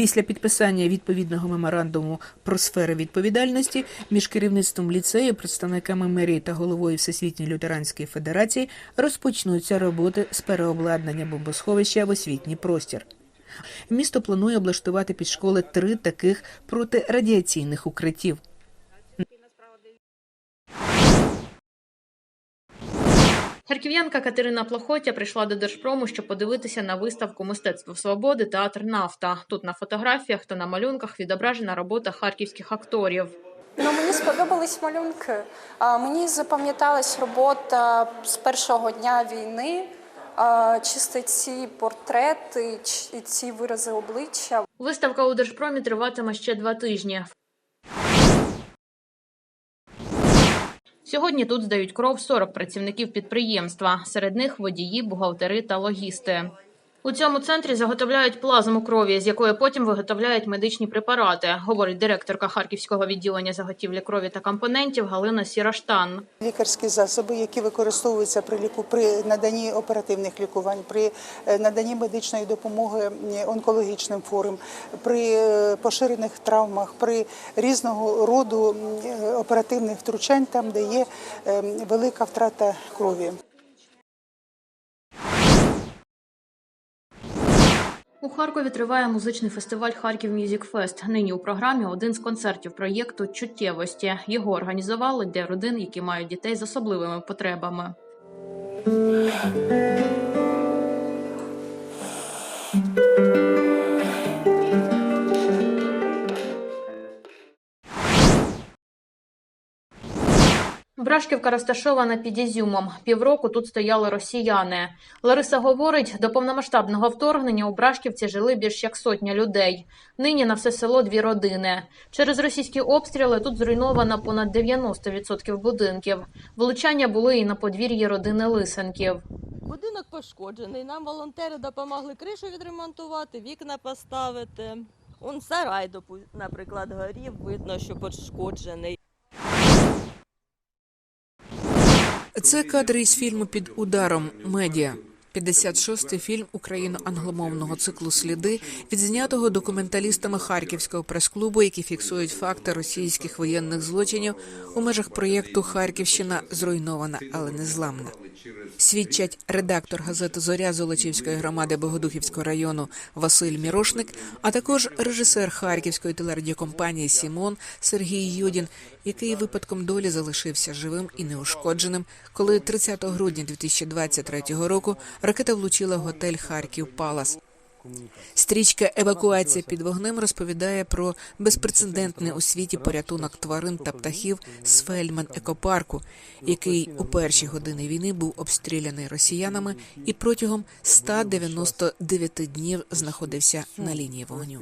Після підписання відповідного меморандуму про сфери відповідальності між керівництвом ліцею, представниками мерії та головою Всесвітньої лютеранської федерації розпочнуться роботи з переобладнання бомбосховища в освітній простір. Місто планує облаштувати під школи три таких протирадіаційних укриттів. Харків'янка Катерина Плохотя прийшла до Держпрому, щоб подивитися на виставку мистецтво свободи театр Нафта. Тут на фотографіях та на малюнках відображена робота харківських акторів. Ну, мені сподобались малюнки. А, Мені запам'яталась робота з першого дня війни. Чисто ці портрети, ці вирази обличчя. Виставка у Держпромі триватиме ще два тижні. Сьогодні тут здають кров 40 працівників підприємства. Серед них водії, бухгалтери та логісти. У цьому центрі заготовляють плазму крові, з якої потім виготовляють медичні препарати, говорить директорка Харківського відділення заготівлі крові та компонентів Галина Сіраштан. Лікарські засоби, які використовуються при ліку при наданні оперативних лікувань, при е, наданні медичної допомоги онкологічним хворим, при е, поширених травмах, при різного роду е, оперативних втручань, там де є е, велика втрата крові. У Харкові триває музичний фестиваль Харків Мюзік Фест. Нині у програмі один з концертів проєкту Чуттєвості. Його організували для родин, які мають дітей з особливими потребами. Брашківка розташована під Ізюмом. Півроку тут стояли росіяни. Лариса говорить, до повномасштабного вторгнення у Брашківці жили більш як сотня людей. Нині на все село дві родини. Через російські обстріли тут зруйновано понад 90% будинків. Влучання були і на подвір'ї родини Лисенків. Будинок пошкоджений. Нам волонтери допомогли кришу відремонтувати, вікна поставити. Он сарай, наприклад, горів, видно, що пошкоджений. Це кадри із фільму під ударом медіа. 56-й фільм україно-англомовного циклу Сліди, відзнятого документалістами Харківського прес-клубу, які фіксують факти російських воєнних злочинів у межах проєкту Харківщина зруйнована, але не зламна. Свідчать редактор газети Зоря Золочівської громади Богодухівського району Василь Мірошник, а також режисер Харківської телерадіокомпанії Сімон Сергій Юдін, який випадком долі залишився живим і неушкодженим, коли 30 грудня 2023 року ракета влучила в готель Харків Палас. Стрічка Евакуація під вогнем розповідає про безпрецедентний у світі порятунок тварин та птахів з Фельдман екопарку, який у перші години війни був обстріляний росіянами і протягом 199 днів знаходився на лінії вогню.